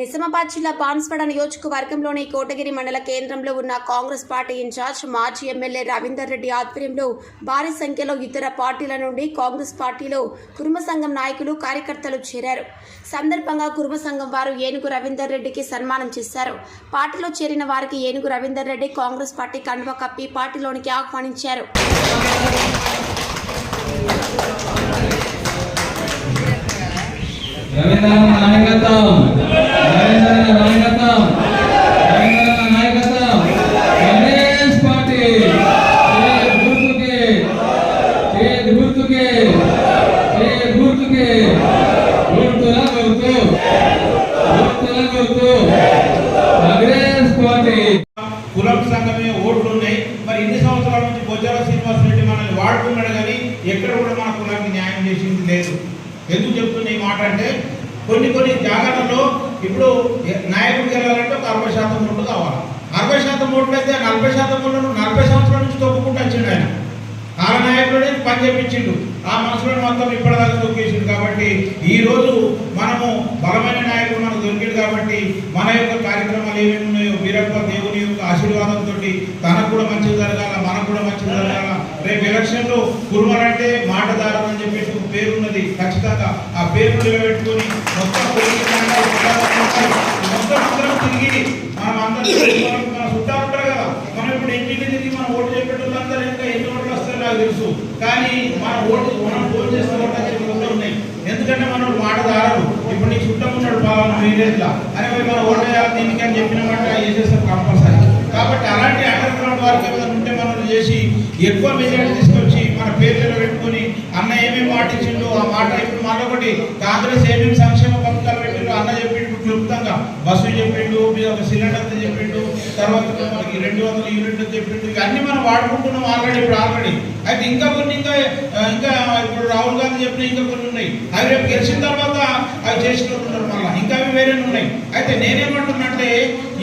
నిజామాబాద్ జిల్లా బాన్స్వాడ నియోజకవర్గంలోని కోటగిరి మండల కేంద్రంలో ఉన్న కాంగ్రెస్ పార్టీ ఇన్ఛార్జ్ మాజీ ఎమ్మెల్యే రవీందర్ రెడ్డి ఆధ్వర్యంలో భారీ సంఖ్యలో ఇతర పార్టీల నుండి కాంగ్రెస్ పార్టీలో కురుమ సంఘం నాయకులు కార్యకర్తలు చేరారు. సందర్భంగా కురుమ సంఘం వారు ఏనుగు రవీందర్ రెడ్డికి సన్మానం చేశారు. పార్టీలో చేరిన వారికి ఏనుగు రవీందర్ రెడ్డి కాంగ్రెస్ పార్టీ కండువ కప్పి పార్టీలోనికి ఆహ్వానించారు. రవీంద్ర నాయకత్వం రవీంద్ర నాయకత్వం రవీంద్ర నాయకత్వం కాంగ్రెస్ పార్టీ ఏ గుర్తుకే ఏ గుర్తుకే ఏ గుర్తుకే గుర్తుల గుర్తు. గుర్తుల గుర్తు. కాంగ్రెస్ పార్టీ. కులం సంఘమే ఓట్లు ఉన్నాయి మరి ఇన్ని సంవత్సరాల నుంచి బొజ్జాల శ్రీనివాస రెడ్డి మనల్ని వాడుకున్నాడు కానీ ఎక్కడ కూడా మన కులానికి న్యాయం చేసింది లేదు. ఎందుకు చెప్తున్న ఈ మాట అంటే కొన్ని కొన్ని జాగాలలో ఇప్పుడు నాయకుడికి వెళ్ళాలంటే ఒక అరవై శాతం ఓట్లు కావాలి. అరవై శాతం ఓట్లు అయితే నలభై శాతం ఓట్లను నలభై సంవత్సరాల నుంచి తొక్కుకుంటూ వచ్చిండు ఆయన. ఆ నాయకుడే పని చేపించిండు. ఆ మనసులో మొత్తం ఇప్పటిదాకా తొక్కేసింది కాబట్టి ఈ రోజు మనము బలమైన నాయకుడు మనకు దొరికింది కాబట్టి మన యొక్క కార్యక్రమాలు ఏమేమి ఉన్నాయో వీరప్ప దేవుని యొక్క ఆశీర్వాదంతో తనకు కూడా మంచిది జరగాల మనకు కూడా మంచిది జరగాల. రేపు ఎలక్షన్లో కురుమలంటే మాటదారం అని చెప్పేసి ఒక పేరు ఉన్నది. ఖచ్చితంగా ఆ పేరు నిలబెట్టుకొని మొత్తం మొత్తం అందరం తిరిగి మనం అందరం మన చుట్టాలు ఉంటారు కదా మనం ఇప్పుడు ఎన్నికలు తిరిగి మనం ఓటు చెప్పేటోళ్ళందరూ ఇంకా ఎన్ని ఓట్లు నాకు తెలుసు. కానీ మన ఓటు మనం ఫోన్ చేసిన ఓటు కూడా ఉన్నాయి. ఎందుకంటే మనం మాటదారరు ఇప్పుడు నీ చుట్టం ఉన్నాడు బాగా మీరేట్లా అరే పోయి మనం ఓటు వేయాలి దీనికి అని చెప్పినమాట వేసేస్తారు కంపల్సరీ కాబట్టి అలాంటి అండర్ గ్రౌండ్ వర్క్ ఏమైనా ఉంటే మనం చేసి ఎక్కువ మెజారిటీ తీసుకొచ్చి మన పేర్లలో పెట్టుకొని అన్న ఏమేమి మాట ఆ మాట ఇప్పుడు మరొకటి కాంగ్రెస్ ఏమేమి సంక్షేమ పథకాలు పెట్టిండు అన్న చెప్పిండు క్లుప్తంగా. బస్సు చెప్పిండు ఒక సిలిండర్ చెప్పిండు తర్వాత మనకి రెండు వందల యూనిట్లు చెప్పిండు. ఇవన్నీ మనం వాడుకుంటున్నాం ఆల్రెడీ ఇప్పుడు ఆల్రెడీ. అయితే ఇంకా కొన్ని ఇంకా ఇంకా ఇప్పుడు రాహుల్ గాంధీ చెప్పిన ఇంకా కొన్ని ఉన్నాయి. అవి రేపు గెలిచిన తర్వాత అవి చేసుకుంటున్నారు మళ్ళీ. ఇంకా అవి వేరే ఉన్నాయి? అయితే నేనేమంటున్నంటే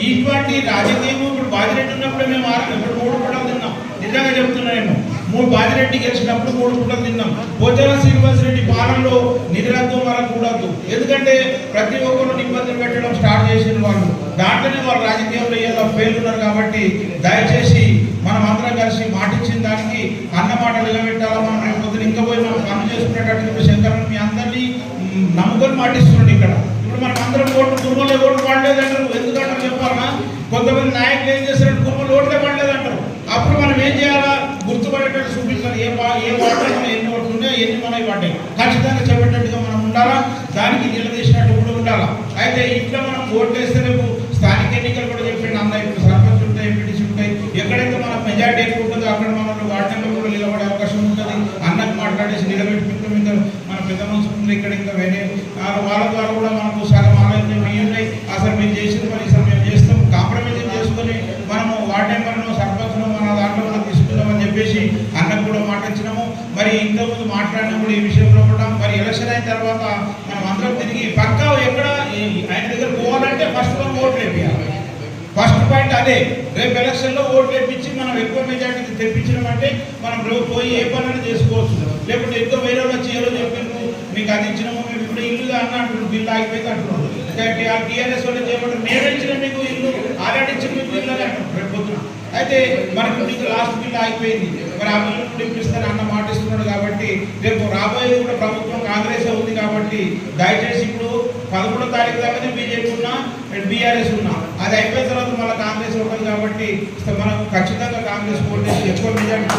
ఇటువంటి రాజకీయం ఇప్పుడు బాజిరెడ్డి ఉన్నప్పుడు మేము ఆరు. ఇప్పుడు మూడు పూటలు తిన్నాం. నిజంగా చెప్తున్నా నేను. మూడు బాజిరెడ్డి గెలిచినప్పుడు మూడు పూటలు తిన్నాం. పోచాల శ్రీనివాస్ రెడ్డి పాలనలో నిధులద్దు మనం కూడద్దు. ఎందుకంటే ప్రతి ఒక్కరు ఇబ్బందులు పెట్టడం స్టార్ట్ చేసిన వాళ్ళు. దాంట్లోనే వాళ్ళు రాజకీయంలో ఏదో ఉన్నారు కాబట్టి దయచేసి మనం అందరం కలిసి మాటిచ్చిన దానికి అన్న మాట నిలబెట్టాలా మనం రేపు పొద్దున ఇంకా పోయి మనం పనులు చేసుకునేటట్టు శంకరన్ మీ అందరినీ మ్, మాటిస్తున్నాడు ఇక్కడ? ఇప్పుడు మనం అందరం ఓట్లు కుర్మలో ఓట్లు పడలేదంటారు ఎందుకంటారు చెప్పాలన్నా కొంతమంది నాయకులు ఏం చేశారంటే కుర్మలు ఓట్లే పడలేదంటారు అప్పుడు మనం ఏం చేయాలా? గుర్తుపడేటట్టు చూపించాలి. ఏ వా- ఏ వాటర్ మనం ఎన్ని ఓట్లు ఎన్ని మనవి పడ్డాయి. ఖచ్చితంగా చెప్పేటట్టుగా మనం ఉండాలా? దానికి నిలదీసినట్టు కూడా ఉండాలా? అయితే ఇంట్లో మనం ఓట్లు వేస్తే రేపు స్థానిక ఎన్నికలు కూడా చెప్పండి. అన్న ఇప్పుడు సర్పంచ్ ఉంటాయి ఎంపీటీసీ ఉంటాయి. ఎక్కడైతే మన మెజార్టీ ఎక్కువ ఉంటుందో అక్కడ మనం వార్డు కూడా నిలబడే అవకాశం ఉంటుంది. అన్నకు మాట్లాడేసి నిలబెట్టుకుంటాం ఇంకా పెద్ద మనుషులు ఇక్కడ ఇంకా వేరే వాళ్ళ ద్వారా కూడా మనకు సగం ఆలోచన ఉన్నాయి అసలు మేము చేసిన పని అసలు మేము చేస్తాం. కాంప్రమైజ్ చేసుకొని మనము వార్డ్ మెంబర్ను సర్పంచ్ను మన దాంట్లో మనం తీసుకుందామని చెప్పేసి అన్నకు కూడా మాట్లాడినాము మరి ఇంతకుముందు మాట్లాడినప్పుడు ఈ విషయంలో కూడా మరి ఎలక్షన్ అయిన తర్వాత మనం అందరం తిరిగి పక్కా ఎక్కడ ఆయన దగ్గర పోవాలంటే ఫస్ట్ మనం ఓట్లు వేయాలి ఫస్ట్ పాయింట్ అదే. రేపు ఎలక్షన్లో ఓట్లు వేపించి మనం ఎక్కువ మెజార్టీ తెప్పించడం అంటే మనం రేపు పోయి ఏ పనులు చేసుకోవచ్చు. లేకుంటే ఎక్కువ వేరే వాళ్ళు చేయాలో ఏదో మీకు అది ఇచ్చినాము మేము ఇప్పుడు ఇల్లు అన్న అంటున్నాడు బిల్లు ఆగిపోయింది అంటున్నారు టీఆర్ఎస్ వాళ్ళు చేయమంటారు మేము ఇచ్చిన మీకు ఇల్లు ఆల్రెడీ ఇచ్చిన మీకు ఇల్లు అని అంటున్నాం రేపు పొద్దున. అయితే మనకు మీకు లాస్ట్ బిల్లు ఆగిపోయింది. మరి ఆ బిల్లు కూడా అన్న మాట ఇస్తున్నాడు కాబట్టి రేపు రాబోయేది కూడా ప్రభుత్వం కాంగ్రెస్ ఉంది కాబట్టి దయచేసి ఇప్పుడు పదమూడో తారీఖు దాకానే బీజేపీ ఉన్నా బీఆర్ఎస్ ఉన్నా. అది అయిపోయిన తర్వాత మళ్ళీ కాంగ్రెస్ ఉంటుంది కాబట్టి మనం ఖచ్చితంగా కాంగ్రెస్ ఓటేసి ఎక్కువ మెజార్టీ